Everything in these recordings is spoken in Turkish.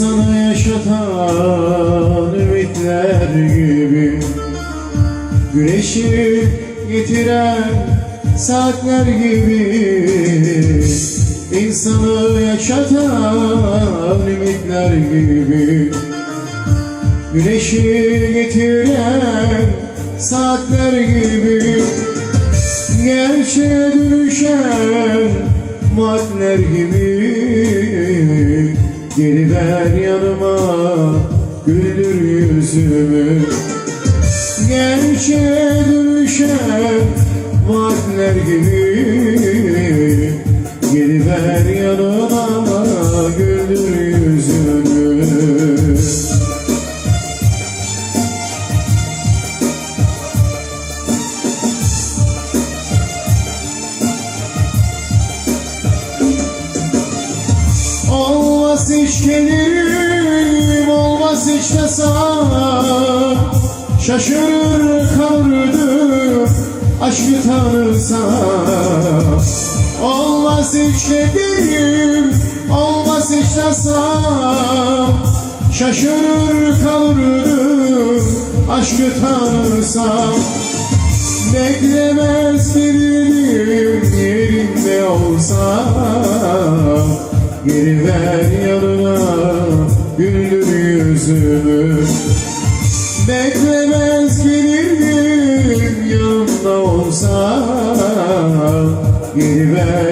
İnsanı yaşatan ümitler gibi. Güneşi getiren saatler gibi. İnsanı yaşatan ümitler gibi. Güneşi getiren saatler gibi. Gerçeğe dönüşen maddeler gibi Geri ver yanıma güldür yüzümü. Gerçeğe dönüşen maddeler gibi hiç gelirim, olmaz hiç desem Şaşırır kalırdım, aşkı tanırsam Olmaz hiç gelirim, olmaz hiç desem Şaşırır kalırdım, aşkı tanırsam Beklemez gelirim yerinde olsa Geri ver yanına güldür yüzümü Beklemez gelirim yanımda olsa. Geri ver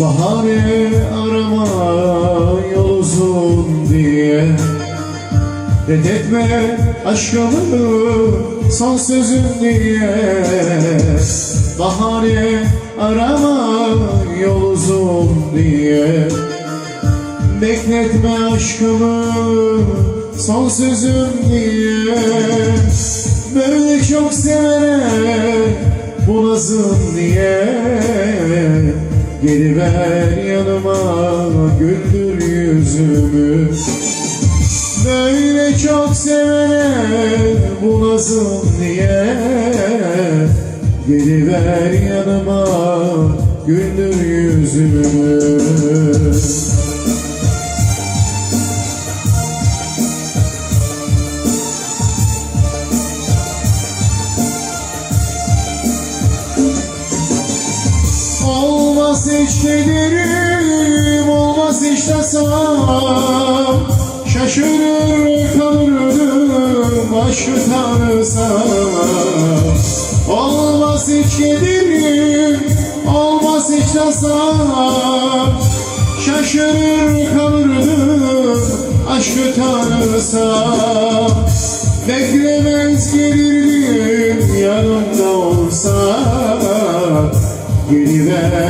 Bahane arama yol uzun diye. Reddetme aşkımı son sözüm diye. Bahane arama yol uzun diye. Bekletme aşkımı son sözüm diye. Böyle çok severek bu diye Geri ver yanıma güldür yüzümü. Böyle çok severek bu nazım diye. Geri ver yanıma güldür yüzümü Gelirim, olmaz hiç tasam Şaşırır kalırdım aşkı tanısam Olmaz hiç gelirim, olmaz hiç tasam Şaşırır kalırdım aşkı tanısam Beklemez gelirdim yanımda olsa. Geri ver